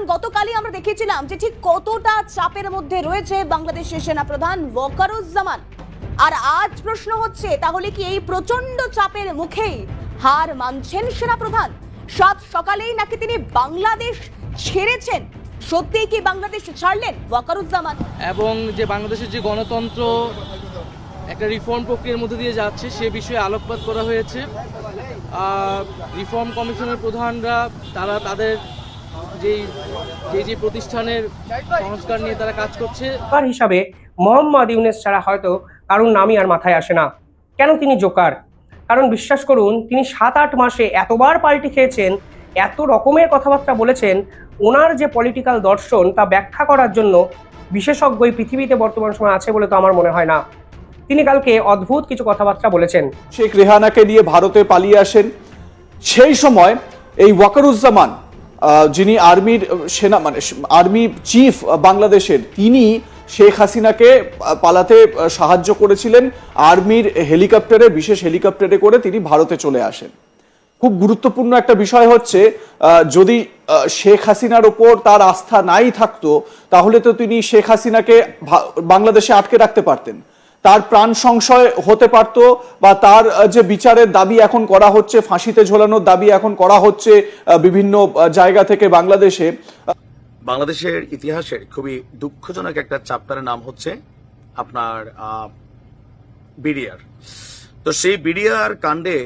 কারণ গতকালই আমরা দেখেছিলাম যে ঠিক কতটা চাপের মধ্যে রয়েছে বাংলাদেশের সেনাপ্রধান ওয়াকারুজ্জামান। আর আজ প্রশ্ন হচ্ছে, তাহলে কি এই প্রচণ্ড চাপের মুখেই হার মানছেন সেনাপ্রধান সাত সকালেই নাকি তিনি বাংলাদেশ ছেড়েছেন? সত্যিই কি বাংলাদেশ ছাড়লেন ওয়াকারুজ্জামান? এবং যে বাংলাদেশের যে গণতন্ত্র একটা রিফর্ম প্রক্রিয়ার মধ্যে দিয়ে যাচ্ছে, সে বিষয়ে আলোকপাত করা হয়েছে। রিফর্ম কমিশনের প্রধানরা, তারা তাদের যেই যে যে প্রতিষ্ঠানের সংস্কার নিয়ে তারা কাজ করছে। জোকার হিসাবে মোহাম্মদ ইউনেস ছাড়া হয়তো কারোর নামই আর মাথায় আসে না। কেন তিনি জোকার? কারণ বিশ্বাস করুন তিনি সাত আট মাসে এতবার পাল্টি খেয়েছেন এত রকমের কথাবার্তা বলেছেন ওনার যে পলিটিক্যাল দর্শন তা ব্যাখ্যা করার জন্য বিশেষজ্ঞ এই পৃথিবীতে বর্তমান সময় আছে বলে তো আমার মনে হয় না। তিনি কালকে অদ্ভুত কিছু কথাবার্তা বলেছেন। শেখ রেহানাকে নিয়ে ভারতে পালিয়ে আসেন। সেই সময় এই ওয়াকারুজ্জামান যিনি আর্মির সেনা মানে আর্মি চিফ বাংলাদেশের, তিনি শেখ হাসিনাকে পালাতে সাহায্য করেছিলেন আর্মির হেলিকপ্টারে, বিশেষ হেলিকপ্টারে করে তিনি ভারতে চলে আসেন। খুব গুরুত্বপূর্ণ একটা বিষয় হচ্ছে যদি শেখ হাসিনার ওপর তার আস্থা নাই থাকতো, তাহলে তো তিনি শেখ হাসিনাকে বাংলাদেশে আটকে রাখতে পারতেন। তার প্রাণ সংশয় হতে পারত বা তার যে বিচারের দাবি এখন করা হচ্ছে, ফাঁসিতে ঝোলানোর দাবি এখন করা হচ্ছে বিভিন্ন জায়গা থেকে বাংলাদেশে বাংলাদেশের ইতিহাসের খুবই দুঃখজনক একটা চ্যাপ্টারের নাম হচ্ছে আপনার বিডিআর। তো সেই বিডিআর কাণ্ডে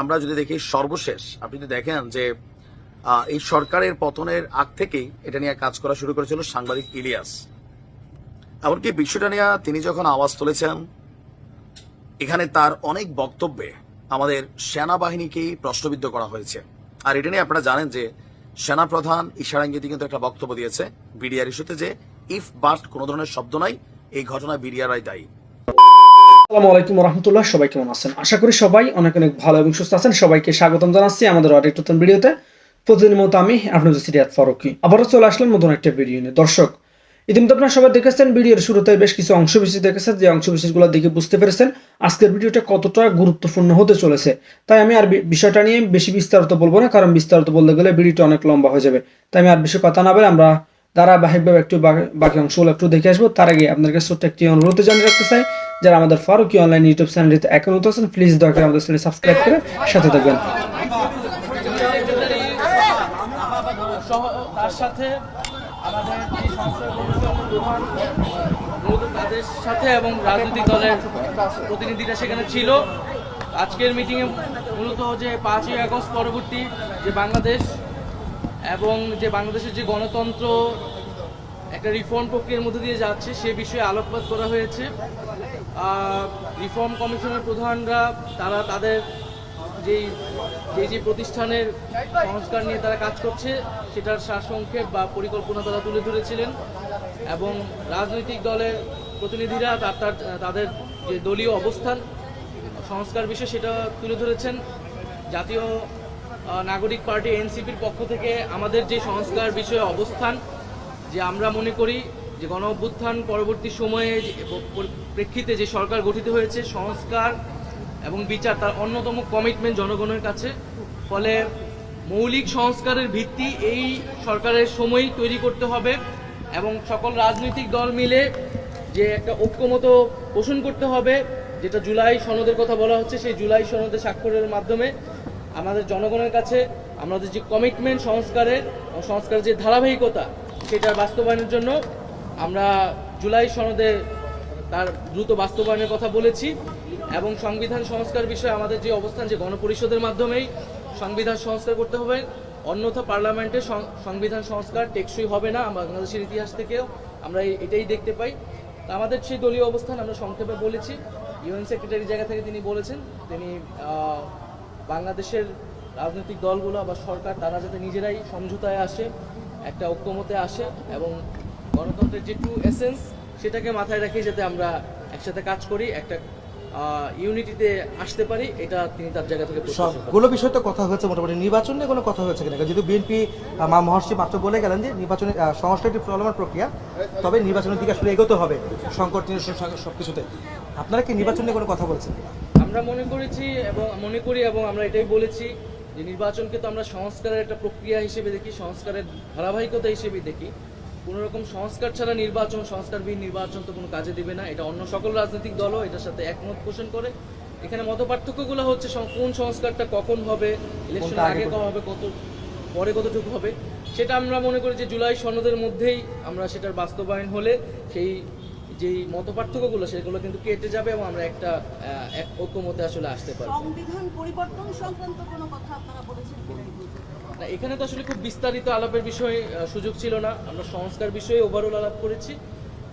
আমরা যদি দেখি সর্বশেষ, আপনি যদি দেখেন যে এই সরকারের পতনের আগ থেকেই এটা নিয়ে কাজ করা শুরু করেছিল সাংবাদিক ইলিয়াস। এমনকি বিষয়টা নিয়ে তিনি যখন আওয়াজ তুলেছেন, এখানে তার অনেক বক্তব্যে আমাদের সেনাবাহিনীকেই প্রশ্নবিদ্ধ করা হয়েছে। আর এটা নিয়ে আপনারা জানেন যে সেনাপ্রধান ইশারাঙ্গিতি কিন্তু একটা বক্তব্য দিয়েছে বিডিআর ইস্যুতে যে ইফ বাট কোনো ধরনের শব্দ নাই, এই ঘটনায় বিডিআরআই দায়ী। আসসালামু আলাইকুম রহমতুল্লাহ সবাই কেমন আছেন? আশা করি সবাই অনেক অনেক ভালো এবং সুস্থ আছেন। সবাইকে স্বাগতম জানাচ্ছি আমাদের আরেক নতুন ভিডিওতে। প্রতিদিনের মতো আমি আপনাদের সিরিয়াত ফারুকি। আবারও চলে আসলাম নতুন একটা ভিডিও নিয়ে। দর্শক ইতিমধ্যে আপনারা সবাই দেখেছেন, ভিডিওর শুরুতে বেশ কিছু অংশ বিশেষ দেখেছেন। যে অংশ বিশেষগুলো দেখে বুঝতে পেরেছেন, আজকের ভিডিওটা কতটা গুরুত্বপূর্ণ হতে চলেছে। তাই আমি আর বিষয়টা নিয়ে বেশি বিস্তারিত বলব না, কারণ বিস্তারিত বলতে গেলে ভিডিওটা অনেক লম্বা হয়ে যাবে। তাই আমি আর বেশি কথা না বলে আমরা ধারাবাহিকভাবে একটু বাকি- অংশগুলো একটু দেখে আসব। তার আগে আপনার কাছে ছোট্ট একটি অনুরোধ জানিয়ে রাখতে চাই, যারা আমাদের ফারুকি অনলাইন ইউটিউব চ্যানেলটিতে এখন নতুন আছেন প্লিজ দয়া করে আমাদের চ্যানেল সাবস্ক্রাইব করে সাথে থাকবেন। তার সাথে আমাদের তাদের সাথে এবং রাজনৈতিক দলের প্রতিনিধিরা সেখানে ছিল। আজকের মিটিংয়ে মূলত যে পাঁচই আগস্ট পরবর্তী যে বাংলাদেশ এবং যে বাংলাদেশের যে গণতন্ত্র একটা রিফর্ম প্রক্রিয়ার মধ্যে দিয়ে যাচ্ছে, সে বিষয়ে আলোকপাত করা হয়েছে। রিফর্ম কমিশনের প্রধানরা, তারা তাদের যেই যে যে প্রতিষ্ঠানের সংস্কার নিয়ে তারা কাজ করছে, সেটার সারসংক্ষেপ বা পরিকল্পনা তারা তুলে ধরেছিলেন এবং রাজনৈতিক দলের প্রতিনিধিরা তার তার- তাদের যে দলীয় অবস্থান, সংস্কার বিষয়ে সেটা তুলে ধরেছেন। জাতীয় নাগরিক পার্টি এনসিপির পক্ষ থেকে আমাদের যে সংস্কার বিষয়ে অবস্থান, যে আমরা মনে করি যে গণ অভ্যুত্থান পরবর্তী সময়ে প্রেক্ষিতে যে সরকার গঠিত হয়েছে, সংস্কার এবং বিচার তার অন্যতম কমিটমেন্ট জনগণের কাছে। ফলে মৌলিক সংস্কারের ভিত্তি এই সরকারের সময়ই তৈরি করতে হবে এবং সকল রাজনৈতিক দল মিলে যে একটা ঐক্যমত পোষণ করতে হবে, যেটা জুলাই সনদের কথা বলা হচ্ছে, সেই জুলাই সনদে স্বাক্ষরের মাধ্যমে আমাদের জনগণের কাছে আমাদের যে কমিটমেন্ট সংস্কারের সংস্কারের যে ধারাবাহিকতা, সেটার বাস্তবায়নের জন্য আমরা জুলাই সনদে তার দ্রুত বাস্তবায়নের কথা বলেছি। এবং সংবিধান সংস্কার বিষয়ে আমাদের যে অবস্থান, যে গণপরিষদের মাধ্যমেই সংবিধান সংস্কার করতে হবে। অন্যথা পার্লামেন্টে সংবিধান সংস্কার টেকসই হবে না বাংলাদেশের ইতিহাস থেকেও। আমরা এটাই দেখতে পাই। আমাদের সেই দলীয় অবস্থান আমরা সংক্ষেপে বলেছি। ইউএন সেক্রেটারি জায়গা থেকে তিনি বলেছেন, তিনি বাংলাদেশের রাজনৈতিক দলগুলো বা সরকার, তারা যাতে নিজেরাই সমঝোতায় আসে, একটা ঐক্যমতে আসে এবং গণতন্ত্রের যে টু এসেন্স সেটাকে মাথায় রেখে যাতে আমরা একসাথে কাজ করি, একটা ইউনিটিতে আসতে পারি এটা তিনি তার জায়গা থেকে সবগুলো বিষয় তো কথা হয়েছে মোটামুটি। নির্বাচন নিয়ে কোনো কথা হয়েছে কিনা? যেহেতু বিএনপি মা মহর্ষি মাত্র বলে গেলেন যে নির্বাচনে সংস্কার একটি প্রক্রিয়া তবে নির্বাচনের দিকে আসলে এগোতে হবে সংকট নিয়ে সব কিছুতে আপনারা কি নির্বাচন নিয়ে কোনো কথা বলছেন? আমরা মনে করেছি এবং মনে করি এবং আমরা এটাই বলেছি যে নির্বাচনকে তো আমরা সংস্কারের একটা প্রক্রিয়া হিসেবে দেখি সংস্কারের ধারাবাহিকতা হিসেবে দেখি। কোনো রকম সংস্কার ছাড়া নির্বাচন সংস্কারবিহীন নির্বাচন তো কোনো কাজে দিবে না। এটা অন্য সকল রাজনৈতিক দলও এটার সাথে একমত পোষণ করে। এখানে মত পার্থক্যগুলো হচ্ছে কোন সংস্কারটা কখন হবে ইলেকশনের আগে কখন হবে কত পরে কতটুকু হবে সেটা আমরা মনে করি যে জুলাই সনদের মধ্যেই আমরা সেটার বাস্তবায়ন হলে সেই যেই মত পার্থক্যগুলো সেগুলো কিন্তু কেটে যাবে এবং আমরা একটা এক ঐক্যমতে আসলে আসতে পারব। সংবিধান পরিবর্তন সংক্রান্ত কোনো কথা আপনারা এখানে তো আসলে খুব বিস্তারিত আলাপের বিষয়ে সুযোগ ছিল না। আমরা সংস্কার বিষয়ে ওভারঅল আলাপ করেছি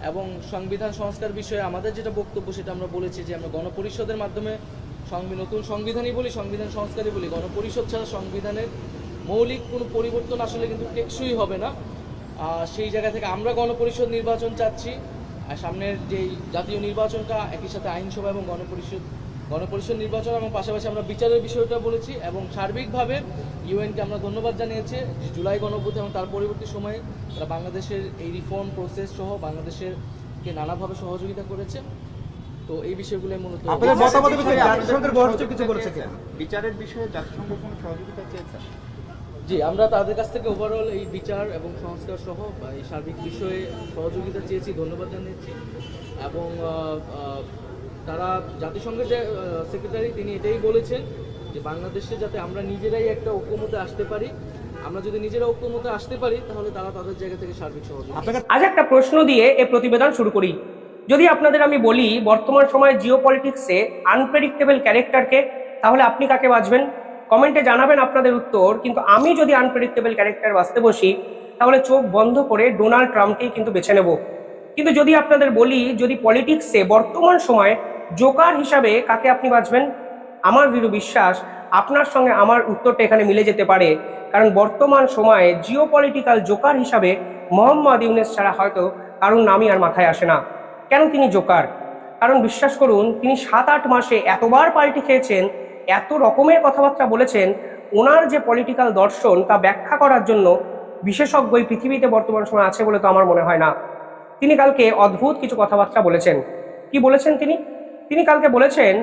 এবং সংবিধান সংস্কার বিষয়ে আমাদের যেটা বক্তব্য সেটা আমরা বলেছি যে আমরা গণপরিষদের মাধ্যমে নতুন সংবিধানই বলি, সংবিধান সংস্কারই বলি। গণপরিষদ ছাড়া সংবিধানের মৌলিক কোনো পরিবর্তন আসলে কিন্তু টেকসই হবে না। সেই জায়গা থেকে আমরা গণপরিষদ নির্বাচন চাচ্ছি। আর সামনের যেই জাতীয় নির্বাচনটা, একই সাথে আইনসভা এবং গণপরিষদ গণপরিষদ নির্বাচন এবং পাশাপাশি আমরা বিচারের বিষয়টা বলেছি এবং সার্বিকভাবে ইউএনকে আমরা ধন্যবাদ জানিয়েছি যে জুলাই গণঅভ্যুত্থান এবং তার পরবর্তী সময়ে তারা বাংলাদেশের এই রিফর্ম প্রসেস সহ বাংলাদেশের কে নানাভাবে সহযোগিতা করেছে। তো এই বিষয়গুলো মূলত বিচারের বিষয়ে জাতিসংঘ কোনো সহযোগিতা চেয়েছে? জি আমরা তাদের কাছ থেকে ওভারঅল এই বিচার এবং সংস্কার সহ এই সার্বিক বিষয়ে সহযোগিতা চেয়েছি ধন্যবাদ জানিয়েছি। এবং তারা জাতিসংঘের যে সেক্রেটারি তিনি এটাই বলেছেন যে বাংলাদেশে যাতে আমরা নিজেরাই একটা ঐক্যমতে আসতে পারি, আমরা যদি নিজেরা ঐক্যমতে আসতে পারি, তাহলে তারা তাদের জায়গা থেকে সার্বিক সহযোগিতা আজ একটা প্রশ্ন দিয়ে এই প্রতিবেদন শুরু করি। যদি আপনাদের আমি বলি, বর্তমান সময়ে জিও পলিটিক্সে আনপ্রেডিক্টেবল ক্যারেক্টারকে তাহলে আপনি কাকে বাঁচবেন কমেন্টে জানাবেন আপনাদের উত্তর, কিন্তু আমি যদি আনপ্রেডিক্টেবল ক্যারেক্টার বাঁচতে বসি, তাহলে চোখ বন্ধ করে ডোনাল্ড ট্রাম্পকেই কিন্তু বেছে নেব। কিন্তু যদি আপনাদের বলি, যদি পলিটিক্সে বর্তমান সময়ে জোকার হিসাবে কাকে আপনি বাঁচবেন আমার দৃঢ় বিশ্বাস আপনার সঙ্গে আমার উত্তরটা এখানে মিলে যেতে পারে। কারণ বর্তমান সময়ে জিও পলিটিক্যাল জোকার হিসাবে মোহাম্মদ ইউনেস ছাড়া হয়তো কারণ নামই আর মাথায় আসে না। কেন তিনি জোকার কারণ বিশ্বাস করুন, তিনি সাত আট মাসে এতবার পাল্টি খেয়েছেন, এত রকমের কথাবার্তা বলেছেন, ওনার যে পলিটিক্যাল দর্শন তা ব্যাখ্যা করার জন্য বিশেষজ্ঞ পৃথিবীতে বর্তমান সময় আছে বলে তো আমার মনে হয় না। তিনি কালকে অদ্ভুত কিছু কথাবার্তা বলেছেন। কি বলেছেন তিনি? তিনি কালকে বলেছেন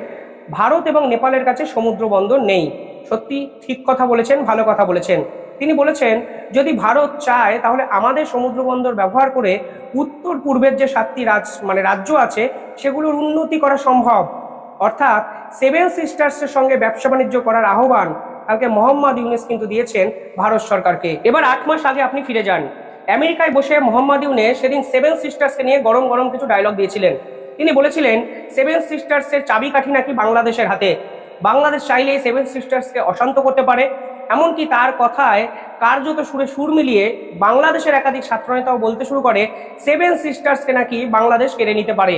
ভারত এবং নেপালের কাছে সমুদ্র বন্দর নেই। সত্যি ঠিক কথা বলেছেন, ভালো কথা বলেছেন। তিনি বলেছেন, যদি ভারত চায়, তাহলে আমাদের সমুদ্র বন্দর ব্যবহার করে উত্তর পূর্বের যে সাতটি রাজ মানে রাজ্য আছে, সেগুলোর উন্নতি করা সম্ভব। অর্থাৎ সেভেন সিস্টার্সের সঙ্গে ব্যবসা বাণিজ্য করার আহ্বান কালকে মোহাম্মদ ইউনেস কিন্তু দিয়েছেন ভারত সরকারকে। এবার আট মাস আগে আপনি ফিরে যান। আমেরিকায় বসে মোহাম্মদ ইউনেস সেদিন সেভেন সিস্টার্সকে নিয়ে গরম গরম কিছু ডায়লগ দিয়েছিলেন। তিনি বলেছিলেন সেভেন সিস্টার্সের চাবিকাঠি নাকি বাংলাদেশের হাতে? বাংলাদেশ চাইলে সেভেন সিস্টার্সকে অশান্ত করতে পারে। এমনকি তার কথায় কার্যত সুরে সুর মিলিয়ে বাংলাদেশের একাধিক ছাত্রনেতাও বলতে শুরু করে সেভেন সিস্টার্সকে নাকি বাংলাদেশ কেড়ে নিতে পারে?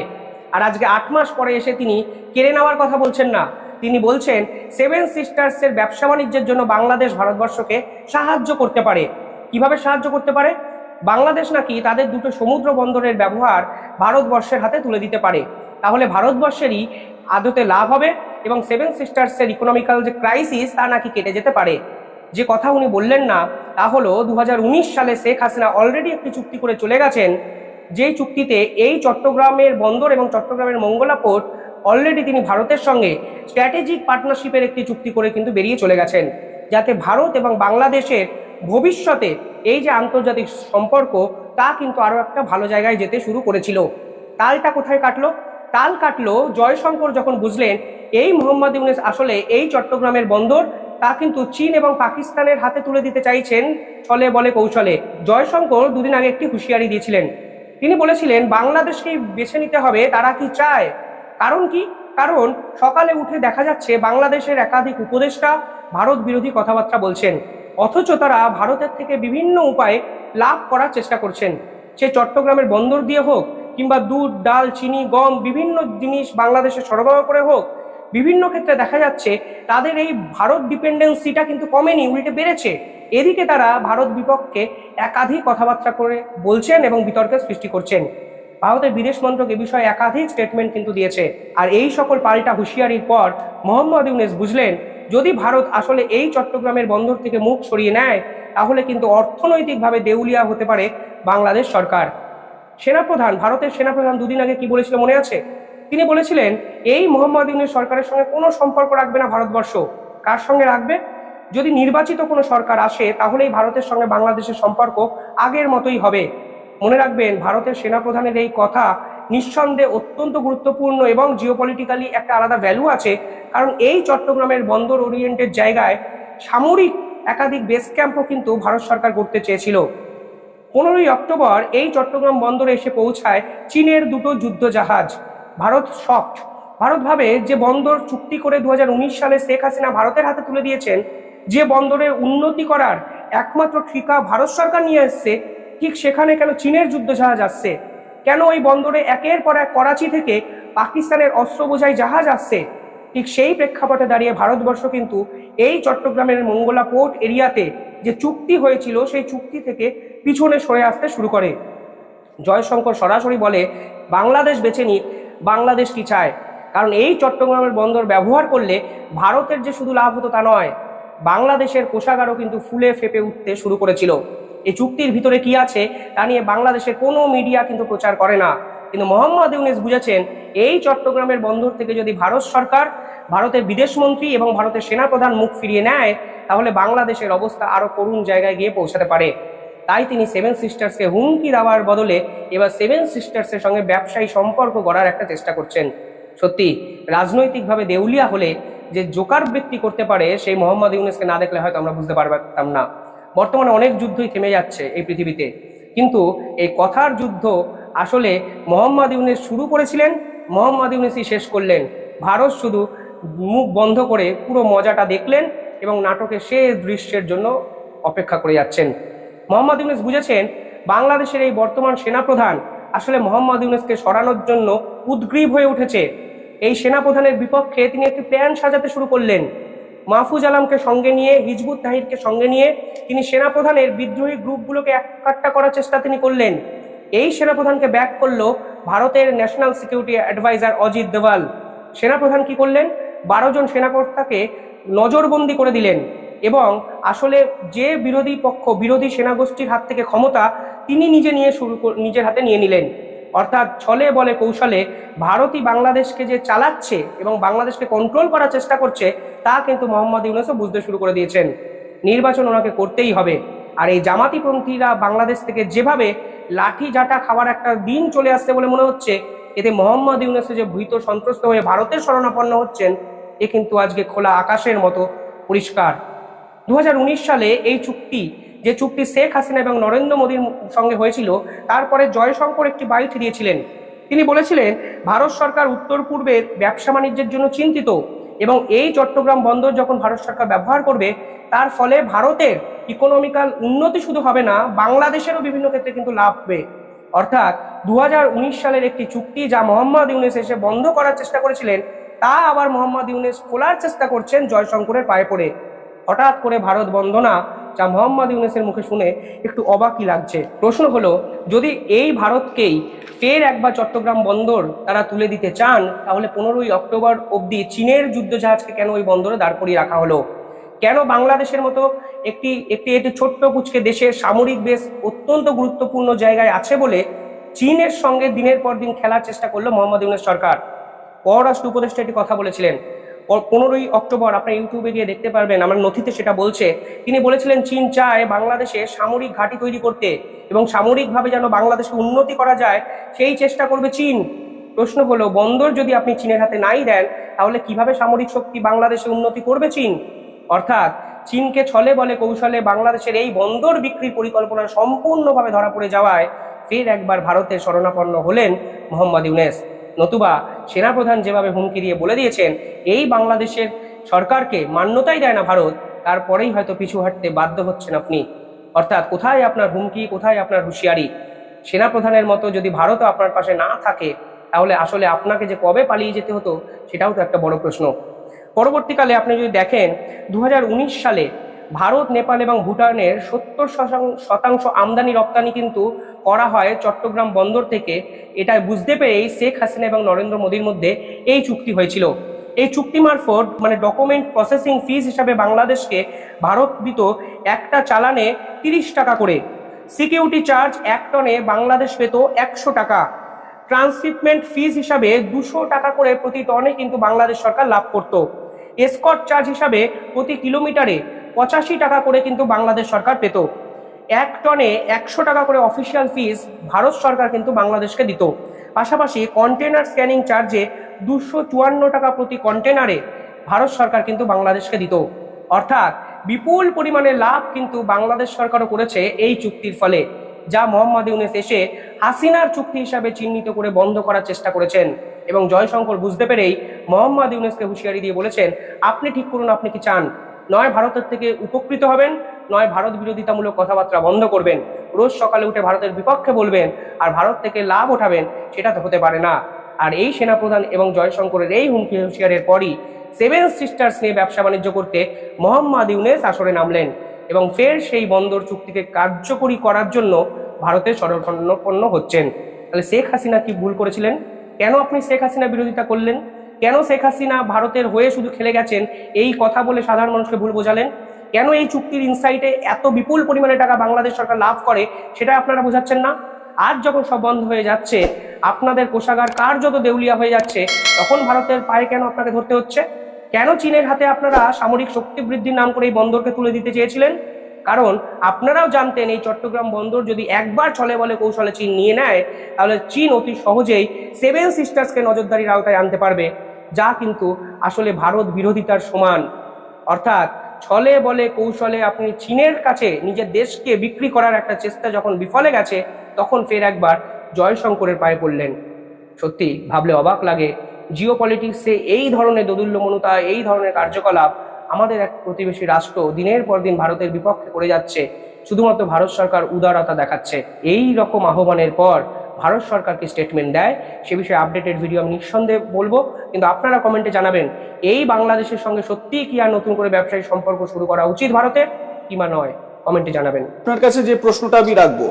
আর আজকে আট মাস পরে এসে তিনি কেড়ে নেওয়ার কথা বলছেন না। তিনি বলছেন সেভেন সিস্টার্সের ব্যবসা বাণিজ্যের জন্য বাংলাদেশ ভারতবর্ষকে সাহায্য করতে পারে। কীভাবে সাহায্য করতে পারে? বাংলাদেশ নাকি তাদের দুটো সমুদ্র বন্দরের ব্যবহার ভারতবর্ষের হাতে তুলে দিতে পারে? তাহলে ভারতবর্ষেরই আদতে লাভ হবে এবং সেভেন সিস্টার্সের ইকোনমিক্যাল যে ক্রাইসিস তা নাকি কেটে যেতে পারে? যে কথা উনি বললেন না, তা হলো দু হাজার উনিশ সালে শেখ হাসিনা অলরেডি একটি চুক্তি করে চলে গেছেন, যেই চুক্তিতে এই চট্টগ্রামের বন্দর এবং চট্টগ্রামের মঙ্গলা পোর্ট অলরেডি তিনি ভারতের সঙ্গে স্ট্র্যাটেজিক পার্টনারশিপের একটি চুক্তি করে কিন্তু বেরিয়ে চলে গেছেন, যাতে ভারত এবং বাংলাদেশের ভবিষ্যতে এই যে আন্তর্জাতিক সম্পর্ক, তা কিন্তু আরও একটা ভালো জায়গায় যেতে শুরু করেছিল। তালটা কোথায় কাটলো? তাল কাটলো জয়শঙ্কর যখন বুঝলেন এই মোহাম্মদ ইউনেস আসলে এই চট্টগ্রামের বন্দর, তা কিন্তু চীন এবং পাকিস্তানের হাতে তুলে দিতে চাইছেন ছলে বলে কৌশলে। জয়শঙ্কর দুদিন আগে একটি হুঁশিয়ারি দিয়েছিলেন। তিনি বলেছিলেন বাংলাদেশকেই বেছে নিতে হবে, তারা কি চায়? কারণ কি? কারণ সকালে উঠে দেখা যাচ্ছে, বাংলাদেশের একাধিক উপদেষ্টা ভারত বিরোধী কথাবার্তা বলছেন। অথচ তারা ভারতের থেকে বিভিন্ন উপায়ে লাভ করার চেষ্টা করছেন। সে চট্টগ্রামের বন্দর দিয়ে হোক কিংবা দুধ, ডাল, চিনি, গম, বিভিন্ন জিনিস বাংলাদেশে সরবরাহ করে হোক, বিভিন্ন ক্ষেত্রে দেখা যাচ্ছে তাদের এই ভারত ডিপেন্ডেন্সিটা কিন্তু কমেনি, উল্টে বেড়েছে। এদিকে তারা ভারত বিপক্ষে একাধিক কথাবার্তা করে বলছেন এবং বিতর্কের সৃষ্টি করছেন। ভারতের বিদেশ মন্ত্রক এ বিষয়ে একাধিক স্টেটমেন্ট কিন্তু দিয়েছে। আর এই সকল পাল্টা হুঁশিয়ারির পর মোহাম্মদ ইউনেস বুঝলেন যদি ভারত আসলে এই চট্টগ্রামের বন্দর থেকে মুখ সরিয়ে নেয়, তাহলে কিন্তু অর্থনৈতিকভাবে দেউলিয়া হতে পারে বাংলাদেশ সরকার। সেনাপ্রধান, ভারতের সেনাপ্রধান দুদিন আগে কি বলেছিল মনে আছে? তিনি বলেছিলেন, এই মোহাম্মদ ইউনুস সরকারের সঙ্গে কোনো সম্পর্ক রাখবে না ভারতবর্ষ। কার সঙ্গে রাখবে? যদি নির্বাচিত কোনো সরকার আসে, তাহলেই ভারতের সঙ্গে বাংলাদেশের সম্পর্ক আগের মতোই হবে। মনে রাখবেন, ভারতের সেনাপ্রধানের এই কথা নিঃসন্দেহে অত্যন্ত গুরুত্বপূর্ণ এবং জিওপলিটিক্যালি একটা আলাদা ভ্যালু আছে। কারণ এই চট্টগ্রামের বন্দর ওরিয়েন্টেড জায়গায় সামরিক একাধিক বেস ক্যাম্পও কিন্তু ভারত সরকার করতে চেয়েছিল। পনেরোই অক্টোবর এই চট্টগ্রাম বন্দরে এসে পৌঁছায় চীনের দুটো যুদ্ধ জাহাজ ভারত শক ভারত ভাবে যে বন্দর চুক্তি করে দু হাজার উনিশ সালে শেখ হাসিনা ভারতের হাতে তুলে দিয়েছেন, যে বন্দরের উন্নতি করার একমাত্র ঠিকা ভারত সরকার নিয়ে এসছে, ঠিক সেখানে কেন চীনের যুদ্ধ জাহাজ আসছে? কেন ওই বন্দরে একের পর এক করাচি থেকে পাকিস্তানের অস্ত্র বোঝাই জাহাজ আসছে? ঠিক সেই প্রেক্ষাপটে দাঁড়িয়ে ভারতবর্ষ কিন্তু এই চট্টগ্রামের মঙ্গলা পোর্ট এরিয়াতে যে চুক্তি হয়েছিল, সেই চুক্তি থেকে পিছনে সরে আসতে শুরু করে। জয়শঙ্কর সরাসরি বলে, বাংলাদেশ বেছে নিক, বাংলাদেশ কি চায়? কারণ এই চট্টগ্রামের বন্দর ব্যবহার করলে ভারতের যে শুধু লাভ হতো তা নয়, বাংলাদেশের কোষাগারও কিন্তু ফুলে ফেপে উঠতে শুরু করেছিল। এই চুক্তির ভিতরে কি আছে তা নিয়ে বাংলাদেশের কোনো মিডিয়া কিন্তু প্রচার করে না। কিন্তু মোহাম্মদ ইউনিস বুঝেছেন, এই চট্টগ্রামের বন্দর থেকে যদি ভারত সরকার ভারতের বিদেশমন্ত্রী এবং ভারতের সেনাপ্রধান মুখ ফিরিয়ে নেয়, তাহলে বাংলাদেশের অবস্থা আরও করুণ জায়গায় গিয়ে পৌঁছাতে পারে। তাই তিনি সেভেন সিস্টার্সকে হুমকি দেওয়ার বদলে এবার সেভেন সিস্টার্সের সঙ্গে ব্যবসায়ী সম্পর্ক গড়ার একটা চেষ্টা করছেন। সত্যি, রাজনৈতিকভাবে দেউলিয়া হলে যে জোকার বৃত্তি করতে পারে সেই মোহাম্মদ ইউনুসকে না দেখলে হয়তো আমরা বুঝতে পারতাম না। বর্তমানে অনেক যুদ্ধই থেমে যাচ্ছে এই পৃথিবীতে। কিন্তু এই কথার যুদ্ধ আসলে মোহাম্মদ ইউনুস শুরু করেছিলেন, মোহাম্মদ ইউনুসই শেষ করলেন। ভারত শুধু মুখ বন্ধ করে পুরো মজাটা দেখলেন এবং নাটকের শেষ দৃশ্যের জন্য অপেক্ষা করে যাচ্ছেন। মোহাম্মদ ইউনুস বুঝেছেন, বাংলাদেশের এই বর্তমান সেনাপ্রধান আসলে মোহাম্মদ ইউনুসকে সরানোর জন্য উদ্গ্রীব হয়ে উঠেছে। এই সেনাপ্রধানের বিপক্ষে তিনি একটি প্ল্যান সাজাতে শুরু করলেন। মাহফুজ আলমকে সঙ্গে নিয়ে, হিজবুত তাহিরকে সঙ্গে নিয়ে তিনি সেনাপ্রধানের বিদ্রোহী গ্রুপগুলোকে এককাট্টা করার চেষ্টা তিনি করলেন। এই সেনাপ্রধানকে ব্যাক করল ভারতের ন্যাশনাল সিকিউরিটি অ্যাডভাইজার অজিত দেওয়াল। সেনাপ্রধান কি করলেন? বারো জন সেনাকর্তাকে নজরবন্দি করে দিলেন এবং আসলে যে বিরোধী পক্ষ, বিরোধী সেনাগোষ্ঠীর হাত থেকে ক্ষমতা তিনি নিজে নিয়ে শুরু নিজের হাতে নিয়ে নিলেন। অর্থাৎ ছলে বলে কৌশলে ভারতই বাংলাদেশকে যে চালাচ্ছে এবং বাংলাদেশকে কন্ট্রোল করার চেষ্টা করছে, তা কিন্তু মোহাম্মদ ইউনুসও বুঝতে শুরু করে দিয়েছেন। নির্বাচন ওনাকে করতেই হবে। আর এই জামাতিপন্থীরা বাংলাদেশ থেকে যেভাবে লাঠি জাটা খাওয়ার একটা দিন চলে আসছে বলে মনে হচ্ছে, এতে মোহাম্মদ ইউনুসে যে ভীত সন্ত্রস্ত হয়ে ভারতের শরণাপন্ন হচ্ছেন, এ কিন্তু আজকে খোলা আকাশের মতো পরিষ্কার। দু হাজার উনিশ সালে এই চুক্তি যে চুক্তি শেখ হাসিনা এবং নরেন্দ্র মোদীর সঙ্গে হয়েছিল, তারপরে জয়শঙ্কর একটি বাইট দিয়েছিলেন তিনি বলেছিলেন, ভারত সরকার উত্তর পূর্বের ব্যবসা বাণিজ্যের জন্য চিন্তিত এবং এই চট্টগ্রাম বন্দর যখন ভারত সরকার ব্যবহার করবে, তার ফলে ভারতের ইকোনমিক্যাল উন্নতি শুধু হবে না, বাংলাদেশেরও বিভিন্ন ক্ষেত্রে কিন্তু লাভ হবে। অর্থাৎ দু হাজার উনিশ সালের একটি চুক্তি যা মোহাম্মদ ইউনেস এসে বন্ধ করার চেষ্টা করেছিলেন, তা আবার মোহাম্মদ ইউনেস খোলার চেষ্টা করছেন জয়শঙ্করের পায়ে পড়ে। হঠাৎ করে ভারত বন্দনা যা মোহাম্মদ ইউনেসের মুখে শুনে একটু অবাকই লাগছে। প্রশ্ন হলো, যদি এই ভারতকেই ফের একবার চট্টগ্রাম বন্দর তারা তুলে দিতে চান, তাহলে পনেরোই অক্টোবর অবধি চীনের যুদ্ধজাহাজকে কেন ওই বন্দরে দাঁড় করিয়ে রাখা হলো? কেন বাংলাদেশের মতো একটি একটি একটি ছোট্ট কুচকে দেশের সামরিক বেশ অত্যন্ত গুরুত্বপূর্ণ জায়গায় আছে বলে চীনের সঙ্গে দিনের পর দিন খেলার চেষ্টা করল মোহাম্মদ ইউনেস সরকার? পররাষ্ট্র উপদেষ্টা একটি কথা বলেছিলেন পনেরোই অক্টোবর আপনার ইউটিউবে গিয়ে দেখতে পারবেন, আমার নথিতে সেটা বলছে। তিনি বলেছিলেন, চীন চায় বাংলাদেশে সামরিক ঘাঁটি তৈরি করতে এবং সামরিকভাবে যেন বাংলাদেশকে উন্নতি করা যায়, সেই চেষ্টা করবে চীন। প্রশ্ন হলো, বন্দর যদি আপনি চীনের হাতে নাই দেন, তাহলে কীভাবে সামরিক শক্তি বাংলাদেশে উন্নতি করবে চীন? অর্থাৎ, চীনকে ছলে বলে কৌশলে বাংলাদেশের এই বন্দর বিক্রির পরিকল্পনা সম্পূর্ণভাবে ধরা পড়ে যাওয়ায় ফের একবার ভারতের শরণাপন্ন হলেন মোহাম্মদ ইউনেস। নতুবা সেনাপ্রধান যেভাবে হুমকি দিয়ে বলে দিয়েছেন, এই বাংলাদেশের সরকারকে মান্যতাই দেয় না ভারত, তারপরেই হয়তো পিছু হাঁটতে বাধ্য হচ্ছেন আপনি। অর্থাৎ কোথায় আপনার হুমকি, কোথায় আপনার হুঁশিয়ারি? সেনাপ্রধানের মতো যদি ভারতও আপনার পাশে না থাকে, তাহলে আসলে আপনাকে যে কবে পালিয়ে যেতে হতো, সেটাও তো একটা বড় প্রশ্ন। পরবর্তীকালে আপনি যদি দেখেন দু হাজার উনিশ সালে ভারত, নেপাল এবং ভুটানের সত্তর শতাংশ আমদানি রপ্তানি কিন্তু করা হয় চট্টগ্রাম বন্দর থেকে। এটা বুঝতে পেরেই শেখ হাসিনা এবং নরেন্দ্র মোদীর মধ্যে এই চুক্তি হয়েছিল। এই চুক্তি মারফত মানে ডকুমেন্ট প্রসেসিং ফিজ হিসাবে বাংলাদেশকে ভারত দিত একটা চালানে তিরিশ টাকা করে। সিকিউরিটি চার্জ এক টনে বাংলাদেশ পেত একশো টাকা। ট্রান্সশিপমেন্ট ফিজ হিসাবে দুশো টাকা করে প্রতি টনে কিন্তু বাংলাদেশ সরকার লাভ করত। এসকট চার্জ হিসাবে প্রতি কিলোমিটারে পঁচাশি টাকা করে কিন্তু বাংলাদেশ সরকার পেত। এক টনে একশো টাকা করে অফিসিয়াল ফিস ভারত সরকার কিন্তু বাংলাদেশকে দিত। পাশাপাশি কন্টেনার স্ক্যানিং চার্জে দুশো চুয়ান্ন টাকা প্রতি কন্টেনারে ভারত সরকার কিন্তু বাংলাদেশকে দিত। অর্থাৎ বিপুল পরিমাণে লাভ কিন্তু বাংলাদেশ সরকারও করেছে এই চুক্তির ফলে, যা মোহাম্মদ ইউনেস এসে হাসিনার চুক্তি হিসাবে চিহ্নিত করে বন্ধ করার চেষ্টা করেছেন। এবং জয়শঙ্কর বুঝতে পেরেই মোহাম্মদ ইউনেসকে হুঁশিয়ারি দিয়ে বলেছেন, আপনি ঠিক করুন, আপনি কি চান? নয় ভারতের থেকে উপকৃত হবেন, নয় ভারত বিরোধিতামূলক কথাবার্তা বন্ধ করবেন। রোজ সকালে উঠে ভারতের বিপক্ষে বলবেন আর ভারত থেকে লাভ ওঠাবেন সেটা তো হতে পারে না। আর এই সেনাপ্রধান এবং জয়শঙ্করের এই হুমকি হুঁশিয়ারের পরই সেভেন সিস্টার্স নিয়ে ব্যবসা বাণিজ্য করতে মোহাম্মদ ইউনেস আসরে নামলেন এবং ফের সেই বন্দর চুক্তিকে কার্যকরী করার জন্য ভারতে শরণাপন্ন হচ্ছেন। তাহলে শেখ হাসিনা কি ভুল করেছিলেন? কেন আপনি শেখ হাসিনা বিরোধিতা করলেন? কেন শেখ হাসিনা ভারতের হয়ে শুধু খেলে গেছেন? এই কথা বলে সাধারণ মানুষকে ভুল বোঝালেন। কেন এই চুক্তির ইনসাইটে এত বিপুল পরিমাণে টাকা বাংলাদেশ সরকার লাভ করে, সেটা আপনারা বোঝাচ্ছেন না? আজ যখন সব বন্ধ হয়ে যাচ্ছে, আপনাদের কোষাগার কার্যত দেউলিয়া হয়ে যাচ্ছে, তখন ভারতের পায়ে কেন আপনাকে ধরতে হচ্ছে? কেন চীনের হাতে আপনারা সামরিক শক্তি বৃদ্ধির নাম করে এই বন্দরকে তুলে দিতে চেয়েছিলেন? কারণ আপনারাও জানতেন এই চট্টগ্রাম বন্দর যদি একবার ছলে বলে কৌশলে চীন নিয়ে নেয়, তাহলে চীন অতি সহজেই সেভেন সিস্টার্সকে নজরদারির আওতায় আনতে পারবে, যা কিন্তু আসলে ভারত বিরোধিতার সমান। অর্থাৎ ছলে বলে কৌশলে আপনি চীনের কাছে নিজের দেশকে বিক্রি করার একটা চেষ্টা যখন বিফলে গেছে, তখন ফের একবার জয়শঙ্করের পায়ে পড়লেন। সত্যি, ভাবলে অবাক লাগে জিও পলিটিক্সে এই ধরনের দোদুল্যমনুতা, এই ধরনের কার্যকলাপ আমাদের এক প্রতিবেশী রাষ্ট্র দিনের পর দিন ভারতের বিপক্ষে করে যাচ্ছে, শুধুমাত্র ভারত সরকার উদারতা দেখাচ্ছে। এই রকম আহ্বানের পর ভারত সরকারকে স্টেটমেন্ট দেয়। সে বিষয়ে আপডেটেড ভিডিও আমি নিঃসন্দেহে বলব। কিন্তু আপনারা কমেন্টে জানাবেন, এই বাংলাদেশের সঙ্গে সত্যিই কি আর নতুন করে ব্যবসায়ী সম্পর্ক শুরু করা উচিত ভারতের? কিংবা নয়? কমেন্টে জানাবেন। আপনার কাছে যে প্রশ্নটা আমি রাখব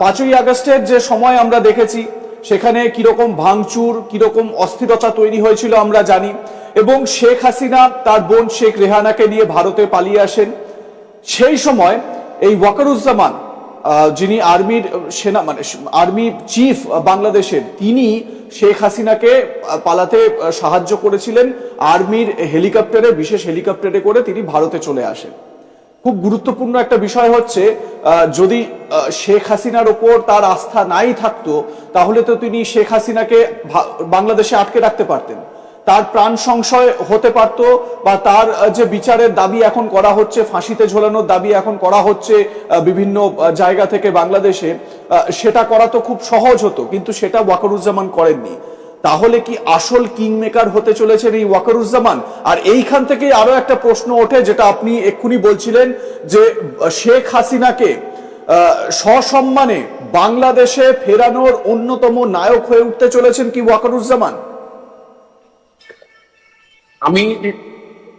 পাঁচই আগস্টের যে সময় আমরা দেখেছি, সেখানে কীরকম ভাঙচুর, কীরকম অস্থিরতা তৈরি হয়েছিল আমরা জানি। এবং শেখ হাসিনা তার বোন শেখ রেহানাকে নিয়ে ভারতে পালিয়ে আসেন। সেই সময় এই ওয়াকারুজ্জামান যিনি আর্মির সেনা মানে আর্মি চিফ বাংলাদেশের, তিনি শেখ হাসিনাকে পালাতে সাহায্য করেছিলেন আর্মির হেলিকপ্টারে, বিশেষ হেলিকপ্টারে করে তিনি ভারতে চলে আসেন। খুব গুরুত্বপূর্ণ একটা বিষয় হচ্ছে যদি শেখ হাসিনার ওপর তার আস্থা নাই থাকতো, তাহলে তো তিনি শেখ হাসিনাকে বাংলাদেশে আটকে রাখতে পারতেন। তার প্রাণ সংশয় হতে পারত বা তার যে বিচারের দাবি এখন করা হচ্ছে, ফাঁসিতে ঝোলানোর দাবি এখন করা হচ্ছে বিভিন্ন জায়গা থেকে বাংলাদেশে সেটা করা তো খুব সহজ হতো, কিন্তু সেটা ওয়াকারুজ্জামান করেননি। তাহলে কি আসল কিং মেকার হতে চলেছেন এই ওয়াকারুজ্জামান? আর এইখান থেকে আরও একটা প্রশ্ন ওঠে, যেটা আপনি এক্ষুনি বলছিলেন, যে শেখ হাসিনাকে সসম্মানে বাংলাদেশে ফেরানোর অন্যতম নায়ক হয়ে উঠতে চলেছেন কি ওয়াকারুজ্জামান? আমি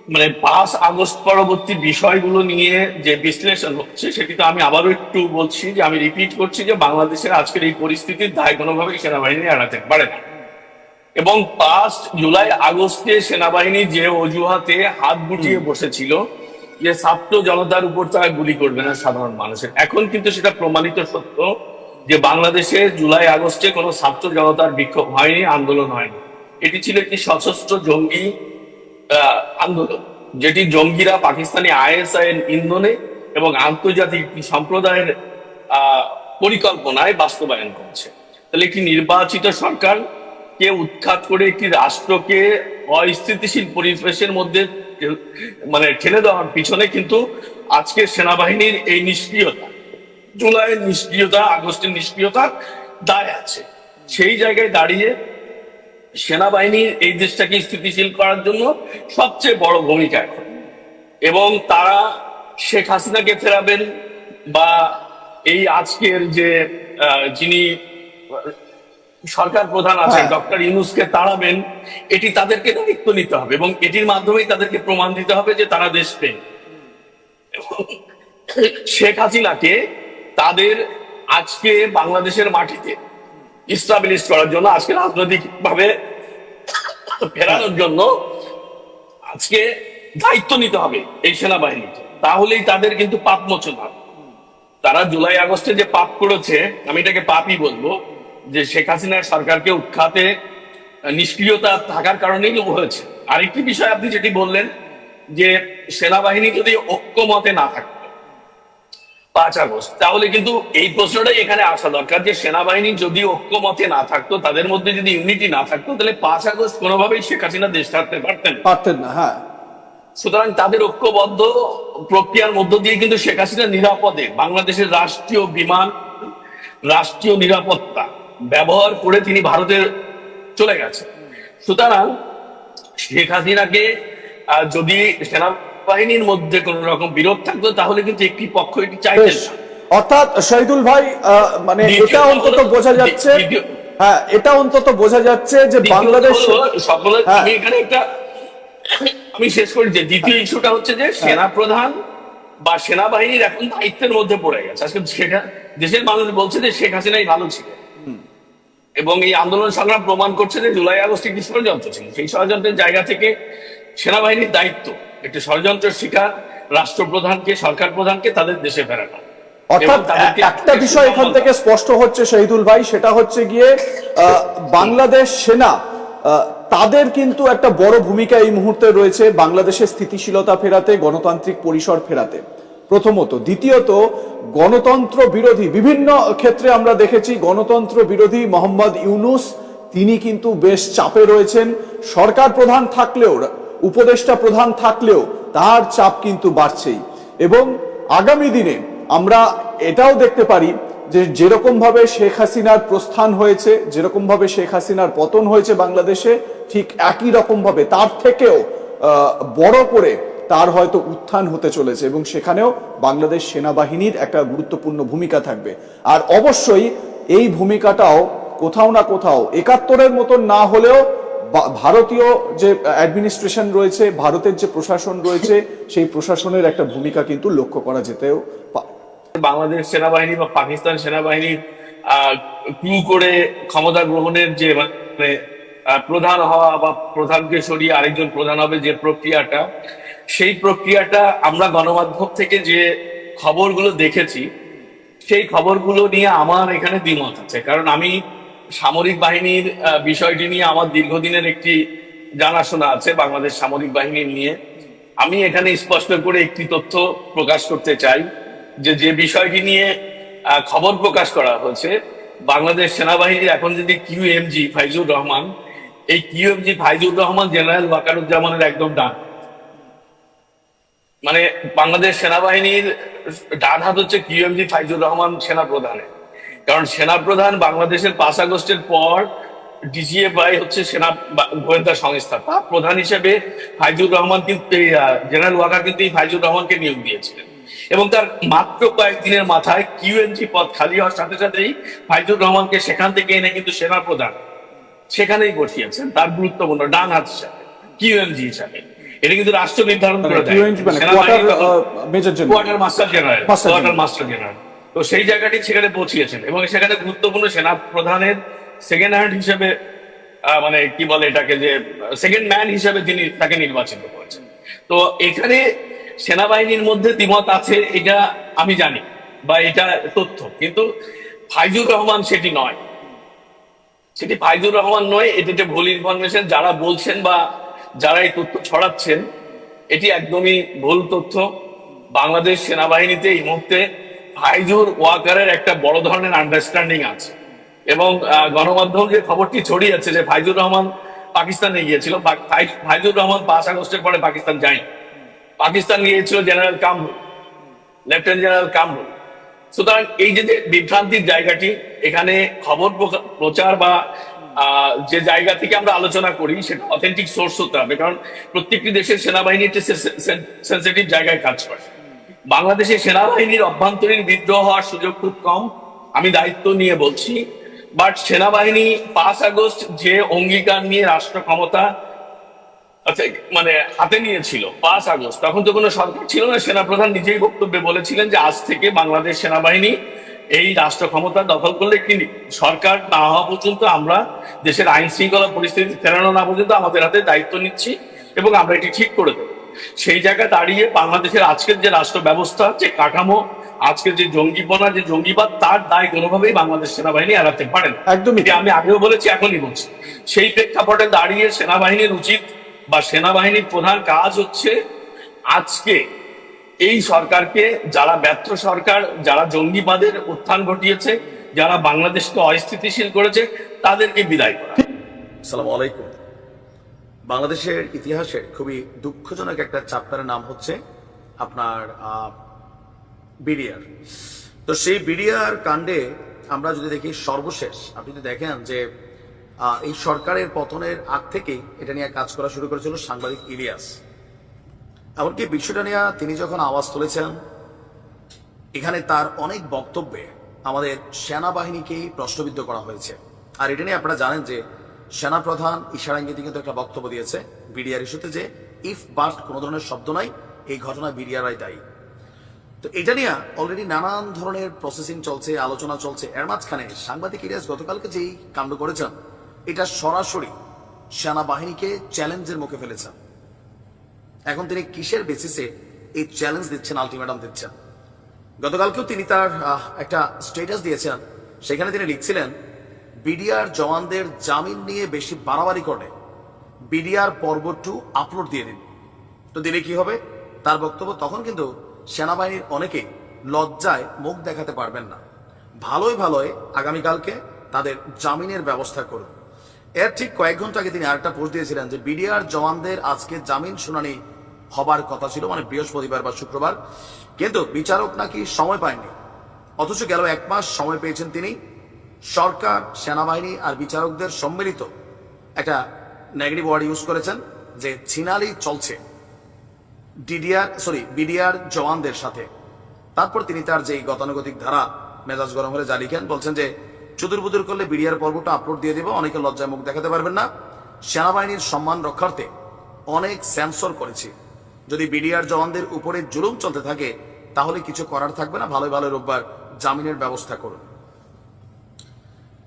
মানে পাঁচ আগস্ট পরবর্তী বিষয়গুলো নিয়ে যে বিশ্লেষণ হচ্ছে সেটি তো আমি আবারও একটু বলছি যে আমি রিপিট করছি যে বাংলাদেশের আজকের এই পরিস্থিতির দায় কোনোভাবেই সেনাবাহিনী এড়াতে পারে না। এবং পাঁচ জুলাই আগস্টে সেনাবাহিনী যে অজুহাতে হাত গুটিয়ে বসেছিল যে ছাত্র জনতার উপর তারা গুলি করবে না সাধারণ মানুষের। এখন কিন্তু সেটা প্রমাণিত সত্য যে বাংলাদেশে জুলাই আগস্টে কোনো ছাত্র জনতার বিক্ষোভ হয়নি আন্দোলন হয়নি। এটি ছিল একটি সশস্ত্র জঙ্গি আন্দোলন, যেটি জঙ্গিরা, পাকিস্তানি আইএসআই ইন্ধনে এবং আন্তর্জাতিক সম্প্রদায়ের পরিকল্পনায় বাস্তবায়ন করছে। তাহলে একটি নির্বাচিত সরকার কে উৎখাত করে একটি রাষ্ট্রকে অস্থিতিশীল পরিবেশের মধ্যে মানে ঠেলে দেওয়ার পিছনে কিন্তু আজকে সেনাবাহিনীর এই নিষ্ক্রিয়তা, জুলাইয়ের নিষ্ক্রিয়তা, আগস্টের নিষ্ক্রিয়তা দায় আছে। সেই জায়গায় দাঁড়িয়ে সেনাবাহিনীর এই দেশটাকে স্থিতিশীল করার জন্য সবচেয়ে বড় ভূমিকা এখন এবং তারা শেখ হাসিনাকে ফেরাবেন বা এই আজকের যে যিনি সরকার প্রধান আছেন হ্যাঁ। ডক্টর ইউনুসকে তাড়াবেন এটি তাদেরকে দায়িত্ব নিতে হবে এবং এটির মাধ্যমেই তাদেরকে প্রমাণ দিতে হবে যে তারা দেশপ্রেম এবং শেখ হাসিনাকে তাদের আজকে বাংলাদেশের মাটিতে ইস্টাবলিশ করার জন্য, আজকে রাজনৈতিক ভাবে ফেরানোর জন্য আজকে দায়িত্ব নিতে হবে এই সেনাবাহিনীকে তাহলেই তাদের কিন্তু পাপ মোচন হবে। তারা জুলাই আগস্টে যে পাপ করেছে, আমি এটাকে পাপই বলব, যে শেখ হাসিনার সরকারকে উৎখাতে নিষ্ক্রিয়তা থাকার কারণেই হয়েছে। আরেকটি বিষয় আপনি যেটি বললেন, যে সেনাবাহিনী যদি ঐক্যমতে না থাকতো পাঁচ আগস্ট। তাহলে কিন্তু এই প্রশ্নটাই এখানে আসা দরকার যে সেনাবাহিনী যদি ঐক্যমতে না থাকতো তাদের মধ্যে যদি ইউনিটি না থাকতো তাহলে পাঁচ আগস্ট কোনোভাবেই শেখ হাসিনা দেশ ছাড়তে পারতেন পারতেন না হ্যাঁ। সুতরাং তাদের ঐক্যবদ্ধ প্রক্রিয়ার মধ্য দিয়ে কিন্তু শেখ হাসিনা নিরাপদে বাংলাদেশের রাষ্ট্রীয় বিমান রাষ্ট্রীয় নিরাপত্তা ব্যবহার করে তিনি ভারতে চলে গেছেন। সুতরাং শেখ হাসিনাকে যদি সেনাবাহিনীর মধ্যে কোন রকম বিরোধ থাকতো তাহলে কিন্তু একটি পক্ষ এটি চাইতেন অর্থাৎ শহীদুল ভাই মানে এটা অন্তত বোঝা যাচ্ছে হ্যাঁ এটা অন্তত বোঝা যাচ্ছে যে বাংলাদেশ সকলের হ্যাঁ। আমি এখানে একটা আমি শেষ করি যে দ্বিতীয় ইস্যুটা হচ্ছে যে সেনা প্রধান বা সেনাবাহিনীর এখন দায়িত্বের মধ্যে পড়ে গেছে। আজকে সেটা দেশের মানুষ বলছে যে শেখ হাসিনাই ভালো ছিল। এবং এই আন্দোলন সংগ্রাম প্রমাণ করছে যে জুলাই আগস্ট একটি ষড়যন্ত্র ছিল। সেই ষড়যন্ত্রের জায়গা থেকে সেনাবাহিনীর দায়িত্ব একটি ষড়যন্ত্রের শিকার রাষ্ট্রপ্রধানকে সরকার প্রধানকে তাদের দেশে ফেরানো। অর্থাৎ একটা বিষয় এখান থেকে স্পষ্ট হচ্ছে শহীদুল ভাই সেটা হচ্ছে গিয়ে বাংলাদেশ সেনা তাদের কিন্তু একটা বড় ভূমিকা এই মুহূর্তে রয়েছে বাংলাদেশের স্থিতিশীলতা ফেরাতে গণতান্ত্রিক পরিসর ফেরাতে। প্রথমত। দ্বিতীয়ত গণতন্ত্র বিরোধী বিভিন্ন ক্ষেত্রে আমরা দেখেছি গণতন্ত্র বিরোধী মোহাম্মদ ইউনুস তিনি কিন্তু বেশ চাপে রয়েছেন। সরকার প্রধান থাকলেও উপদেষ্টা প্রধান থাকলেও তার চাপ কিন্তু বাড়ছেই। এবং আগামী দিনে আমরা এটাও দেখতে পারি যে যেরকমভাবে শেখ হাসিনার প্রস্থান হয়েছে, যেরকমভাবে শেখ হাসিনার পতন হয়েছে বাংলাদেশে, ঠিক একই রকমভাবে তার থেকেও বড় করে তার হয়তো উত্থান হতে চলেছে এবং সেখানেও বাংলাদেশ সেনাবাহিনীর একটা গুরুত্বপূর্ণ ভূমিকা থাকবে। আর অবশ্যই এই ভূমিকাটাও কোথাও না কোথাও একাত্তরের মতন না হলেও ভারতীয় যে অ্যাডমিনিস্ট্রেশন রয়েছে, ভারতের যে প্রশাসন রয়েছে, সেই প্রশাসনের একটা ভূমিকা কিন্তু লক্ষ্য করা যেতেও বাংলাদেশ সেনাবাহিনী বা পাকিস্তান সেনাবাহিনী ক্রু করে ক্ষমতা গ্রহণের যে মানে প্রধান হওয়া বা প্রধানকে সরিয়ে আরেকজন প্রধান হবে যে প্রক্রিয়াটা, সেই প্রক্রিয়াটা আমরা গণমাধ্যম থেকে যে খবরগুলো দেখেছি, সেই খবরগুলো নিয়ে আমার এখানে দ্বিমত আছে। কারণ আমি সামরিক বাহিনীর বিষয়টি নিয়ে আমার দীর্ঘদিনের একটি জানাশোনা আছে বাংলাদেশ সামরিক বাহিনী নিয়ে। আমি এখানে স্পষ্ট করে একটি তথ্য প্রকাশ করতে চাই যে যে বিষয়টি নিয়ে খবর প্রকাশ করা হয়েছে, বাংলাদেশ সেনাবাহিনীর এখন যদি কিউএমজি ফাইজুর রহমান, এই কিউএমজি ফাইজুর রহমান জেনারেল ওয়াকারুজ্জামানের একদম ডান। মানে বাংলাদেশ সেনাবাহিনীর ডান হাত হচ্ছে কিউএমজি ফাইজুর রহমান সেনা প্রধানের কারণ সেনা প্রধান বাংলাদেশের পাঁচ আগস্টের পর ডিজিএফআই হচ্ছে সেনা গোয়েন্দা সংস্থা। তার প্রধান হিসেবে ফাইজুর রহমান কিন্তু জেনারেল ওয়াকার কিন্তু এই ফাইজুর রহমানকে নিয়োগ দিয়েছিলেন। এবং তার মাত্র কয়েকদিনের মাথায় কিউএনজি পদ খালি হওয়ার সাথে সাথেই ফাইজুর রহমানকে সেখান থেকে এনে কিন্তু সেনা প্রধান সেখানেই বসিয়েছেন তার গুরুত্বপূর্ণ ডান হাত হিসাবে কিউএমজি হিসাবে। এটা কিন্তু রাষ্ট্র নির্ধারণ করে দেয়। মানে major general. Quarter master general quarter master general. তো সেই জায়গাটি সেখানে পৌঁছিয়েছেন এবং সেখানে গুরুত্বপূর্ণ সেনা প্রধানের সেকেন্ড হ্যান্ড হিসেবে মানে কি বলে এটাকে যে সেকেন্ড ম্যান হিসেবে তিনি তাকে নির্বাচিত করেছেন। তো এখানে সেনাবাহিনীর মধ্যে দ্বিমত আছে, এটা আমি জানি বা এটা তথ্য। কিন্তু ফাইজুর রহমান সেটি নয়। সেটি ফাইজুর রহমান নয়, এটি যে ভুল ইনফরমেশন যারা বলছেন বা যারা এই তথ্য ছড়াচ্ছেন, এটি একদমই ভুল তথ্য। বাংলাদেশ সেনাবাহিনীতে এই মুহূর্তে ফাইজুর ওয়াকারের একটা বড় ধরনের আন্ডারস্ট্যান্ডিং আছে। এবং গণমাধ্যম যে খবরটি ছড়িয়েছে যে ফাইজুর রহমান পাকিস্তানে গিয়েছিল ফাইজুর রহমান পাঁচ আগস্টের পরে পাকিস্তান যায়নি। পাকিস্তান গিয়েছিল general Kamrul, lieutenant general Kamrul. সুতরাং এই যে বিভ্রান্তির জায়গাটি, এখানে খবর প্রচার বা যে জায়গা থেকে আমরা আলোচনা করি, সেটা অথেন্টিক সোর্স হতে হবে। কারণ প্রত্যেকটি দেশের সেনাবাহিনী একটি সেন্সিটিভ জায়গায় কাজ করে। বাংলাদেশের সেনাবাহিনীর অভ্যন্তরীণ বিদ্রোহ হওয়ার সুযোগ খুব কম, আমি দায়িত্ব নিয়ে বলছি। বাট সেনাবাহিনী পাঁচ আগস্ট যে অঙ্গীকার নিয়ে রাষ্ট্র ক্ষমতা আচ্ছা মানে হাতে নিয়েছিল, পাঁচ আগস্ট, তখন তো কোনো সরকার ছিল না। সেনাপ্রধান নিজেই বক্তব্যে বলেছিলেন যে আজ থেকে বাংলাদেশ সেনাবাহিনী এই রাষ্ট্র ক্ষমতা দখল করলে একটি সরকার না হওয়া পর্যন্ত আমরা দেশের আইন শৃঙ্খলা পরিস্থিতি ফেরানো না পর্যন্ত আমাদের হাতে দায়িত্ব নিচ্ছি এবং আমরা এটি ঠিক করে দেবো। সেই জায়গায় দাঁড়িয়ে বাংলাদেশের আজকের যে রাষ্ট্র ব্যবস্থা যে কাঠামো আজকের যে জঙ্গিপনা যে জঙ্গিবাদ তার দায় কোনোভাবেই বাংলাদেশ সেনাবাহিনী এড়াতে পারে না একদমই আমি আগেও বলেছি এখনই বলছি। সেই প্রেক্ষাপটে দাঁড়িয়ে সেনাবাহিনীর উচিত বা সেনাবাহিনীর প্রধান কাজ হচ্ছে আজকে এই সরকারকে যারা ব্যর্থ সরকার যারা জঙ্গিবাদের উত্থান ঘটিয়েছে যারা বাংলাদেশকে অস্থিতিশীল করেছে তাদেরকে বিদায় করা। আসসালামু আলাইকুম। বাংলাদেশের ইতিহাসের খুবই দুঃখজনক একটা চ্যাপ্টারের নাম হচ্ছে আপনার বিডিআর তো সেই বিডিআর কাণ্ডে আমরা যদি দেখি সর্বশেষ, আপনি যদি দেখেন যে এই সরকারের পতনের আগ থেকেই এটা নিয়ে কাজ করা শুরু করেছিল সাংবাদিক ইলিয়াস। এমনকি বিষয়টা নিয়ে তিনি যখন আওয়াজ তুলেছেন, এখানে তার অনেক বক্তব্যে আমাদের সেনাবাহিনীকেই প্রশ্নবিদ্ধ করা হয়েছে। আর এটা নিয়ে আপনারা জানেন যে সেনাপ্রধান ইশারাঙ্গিতি কিন্তু একটা বক্তব্য দিয়েছে বিডিআর ইস্যুতে যে ইফ বাট কোনো ধরনের শব্দ নাই, এই ঘটনা বিডিআরআই দায়ী। তো এটা নিয়ে অলরেডি নানান ধরনের প্রসেসিং চলছে, আলোচনা চলছে। এর মাঝখানে সাংবাদিক ইলিয়াস গতকালকে যেই কাণ্ড করেছেন, এটা সরাসরি সেনাবাহিনীকে চ্যালেঞ্জের মুখে ফেলেছেন। এখন তিনি কিসের বেসিসে এই চ্যালেঞ্জ দিচ্ছেন আলটিমেটাম দিচ্ছেন? গতকালকেও তিনি তার একটা স্টেটাস দিয়েছেন। সেখানে তিনি লিখছিলেন বিডিআর জওয়ানদের জামিন নিয়ে বেশি বাড়াবাড়ি করে বিডিআর পর্ব টু আপলোড দিয়ে দিন। তো দিলে কি হবে? তার বক্তব্য তখন কিন্তু সেনাবাহিনীর অনেকেই লজ্জায় মুখ দেখাতে পারবেন না। ভালোই ভালোই আগামীকালকে তাদের জামিনের ব্যবস্থা করুন। এর ঠিক কয়েক ঘণ্টা আগে তিনি আরেকটা পোস্ট দিয়েছিলেন যে বিডিআর জওয়ানদের আজকে জামিন শুনানি হবার কথা ছিল মানে বৃহস্পতিবার বা শুক্রবার। কিন্তু বিচারক নাকি সময় পায়নি। অথচ গেল এক মাস সময় পেয়েছেন তিনি। সরকার, সেনাবাহিনী আর বিচারকদের সম্মিলিত একটা নেগেটিভ ওয়ার্ড ইউজ করেছেন যে ছিনালি চলছে। ডিডিআর সরি বিডিআর জওয়ানদের সাথে। তারপর তিনি তার যে গতানুগতিক ধারা মেজাজ গরম হলে যা লিখেন, বলছেন যে চুদুর বুদুর করলে বিডিআর পর্বটা আপলোড দিয়ে দেবো, অনেকে লজ্জায় মুখ দেখাতে পারবেন না। সেনাবাহিনীর সম্মান রক্ষার্থে অনেক সেন্সর করেছি। যদি বিডিআর জওয়ানদের উপরে জুলুম চলতে থাকে, তাহলে কিছু করার থাকবে না। ভালো ভালো রোববার জামিনের ব্যবস্থা করুন।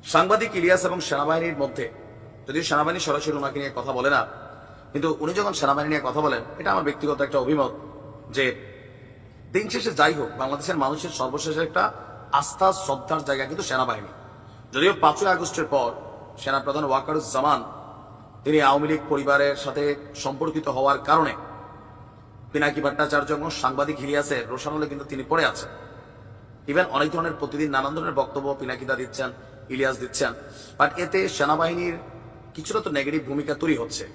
সাংবাদিক ইলিয়াস এবং সেনাবাহিনীর মধ্যে, যদিও সেনাবাহিনী সরাসরি ওনাকে নিয়ে কথা বলে না, কিন্তু উনি যখন সেনাবাহিনী নিয়ে কথা বলেন, এটা আমার ব্যক্তিগত একটা অভিমত যে দিন শেষে যাই হোক, বাংলাদেশের মানুষের সর্বশেষ একটা আস্থা, শ্রদ্ধার জায়গা কিন্তু সেনাবাহিনী। যদিও পাঁচই আগস্টের পর সেনাপ্রধান ওয়াকারুজ্জামান, তিনি আওয়ামী লীগ পরিবারের সাথে সম্পর্কিত হওয়ার কারণে পিনাকি ভট্টাচার্য এবং সাংবাদিক হিলিয়াসের রোশানলে কিন্তু তিনি পড়ে আছেন। ইভেন অনেক ধরনের প্রতিদিন নানান ধরনের বক্তব্য পিনাকিদা দিচ্ছেন ইলিয়াস দিচ্ছেন। বাট এতে সেনাবাহিনীর কিছুটা তো নেগেটিভ ভূমিকা তৈরি হচ্ছে।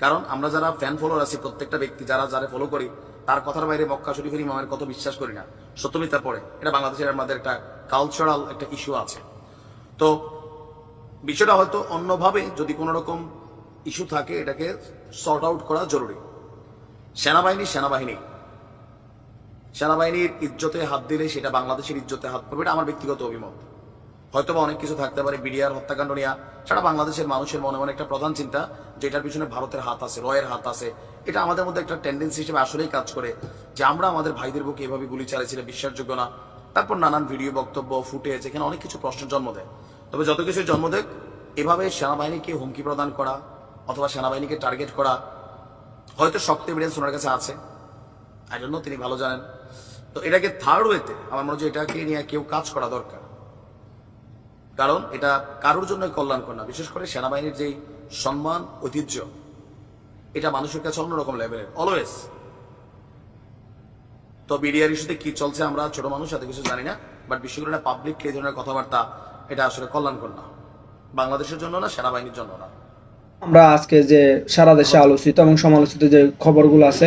কারণ আমরা যারা ফ্যান ফলোয়ার আছি, প্রত্যেকটা ব্যক্তি, যারা যারা ফলো করি, তার কথার বাইরে মক্কা শরীফের ইমামের কত বিশ্বাস করি না। সত্যমিতা পড়ে। এটা বাংলাদেশের আমাদের একটা কালচারাল একটা ইস্যু আছে। তো বিষয়টা হয়তো অন্যভাবে যদি কোনো রকম ইস্যু থাকে, এটাকে সর্ট আউট করা জরুরি। সেনাবাহিনী সেনাবাহিনী। সেনাবাহিনীর ইজ্জতে হাত দিলে সেটা বাংলাদেশের ইজ্জতে হাত পড়বে এটা আমার ব্যক্তিগত অভিমত। হয়তো অনেক কিছু থাকতে পারে, বিডিআর, হত্যাকাণ্ড নিয়ে। সারা বাংলাদেশের মানুষের মনে মনে একটা প্রধান চিন্তা, যেটার পিছনে ভারতের হাত আছে, রয়ের হাত আছে। এটা আমাদের মধ্যে একটা টেন্ডেন্সি হিসেবে আসলেই কাজ করে যে আমরা আমাদের ভাইদের বুকে এভাবে গুলি চালিয়েছিলে, বিশ্বাসযোগ্য না। তারপর নানান ভিডিও, বক্তব্য, ফুটেজ, এখানে অনেক কিছু প্রশ্নের জন্ম দেয়। তবে যত কিছু জন্ম দেয় এভাবে সেনাবাহিনীকে হুমকি প্রদান করা অথবা সেনাবাহিনীকে টার্গেট করা, হয়তো শক্ত এভিডেন্স ওনার কাছে আছে। আই জন্য তিনি ভালো জানেন। তো এটাকে থার্ড ওয়েতে আমার মনে হয় যে এটাকে নিয়ে কেউ কাজ করা দরকার। কারণ এটা কারোর জন্য কল্যাণকর না, বিশেষ করে সেনাবাহিনীর যেই সম্মান, ঐতিহ্য, এটা মানুষের কাছে অন্যরকম লেভেলের অলওয়েজ তো বিডিআর ইস্যুতে কি চলছে আমরা, ছোট মানুষ, এত কিছু জানি না বাট বিশেষ করে পাবলিক এই ধরনের কথাবার্তা, এটা আসলে কল্যাণকর না। বাংলাদেশের জন্য না, সেনাবাহিনীর জন্য না। আমরা আজকে যে সারা দেশে আলোচিত এবং সমালোচিত যে খবরগুলো আছে